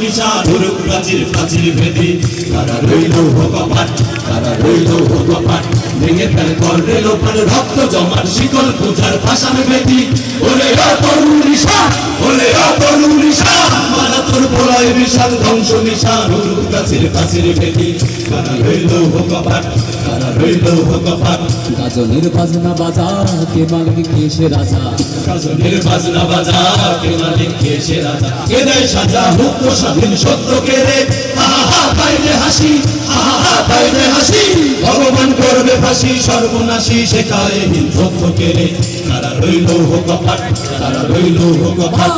নিশান উরুক প্রাচীর প্রাচীর ভেদি। তারা রইল ভোগপাট তারা রইল ভোগপাট ভেঙে ফেল কর রেল পার রক্ত জমার শিকল পূজার ভাষার ভেদি। ওরে তরুণ নিশান ওরে তরুণ নিশান মারা তোর প্রলয় বিশাল ধ্বংস নিশান উরুক প্রাচীর প্রাচীর ভেদি। তারা রইল ভোগপাট রইল ভোগপাট গাজনের বাজনা বাজা কে মালিক কে সে রাজা? কাজনের বাজনা বাজা কে মালিক কে সে রাজা? কে দেয় সাজা মুক্ত স্বাধীন সত্য কে রে। হা হা হা বাইরে হাসি হা হা হা বাইরে হাসি। ভগবান করবে ফাঁসি সর্বনাশী শেখায় হিন সত্য কে রে। তারা রইল হোক হোকপাট তারা রইল হোক হোকপাট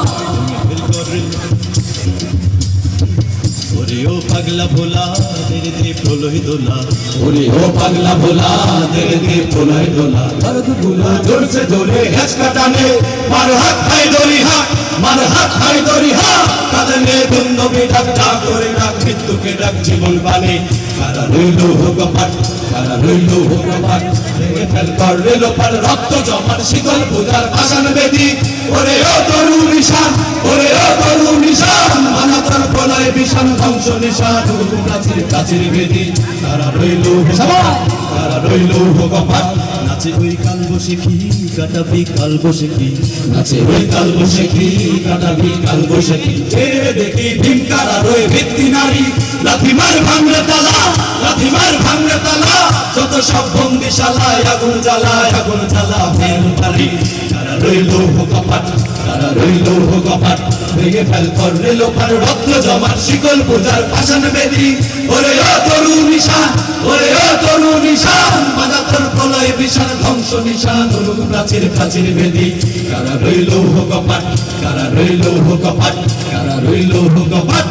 ও পাগলা ভোলা তেরে প্রলয় দোলা। ওরে ও পাগলা ভোলা তেরে প্রলয় দোলা। দরদ ভোলা জোরসে জোরে হেসকা টানে মার হাত খাই দড়ি হাত মার হাত খাই দড়ি হাত কাদনে বন্ধবি ডাক ডাক করে ডাক মৃত্যুকে ডাক জীবন বানে কারা রইল হোক পাট কারা রইল হোক পাট ফেল কর রেল পার রক্ত জমার শীতল পূজার ভাষণ বেদি। ওরে ও তরু নিশান ওরে ও প্রলয় বিশান ধ্বংস নিশান কাছের কাছের বেদি তারা রইল তারা রইল হোক পাট নাচে ওই কাল বসে কি কাটাবি কাল বসে কি? নাচে ওই কাল বসে কি কাটাবি কাল বসে কি? দেখি ভীমকার আর ওই ভিত্তি নারী। লাথিমার ভাঙলে তালা লাথিমার ভাঙলে তালা। যত সব বন্দিশালায় আগুন জ্বালায় আগুন জ্বালা পারি তারা রইল তারা রইল কপাট ভেঙে ফেল কর রেল পার রক্ত জমার শিকল পূজার পাশান বেদি। ওরে ও তরু নিশান, ওরে ও তরু নিশান, মাদাতর প্রলয় বিশাল ধ্বংস নিশান অনুক প্রাচীর প্রাচীর বেদি। কারা রইল কপাট কারা রইল কপাট কারা রইল কপাট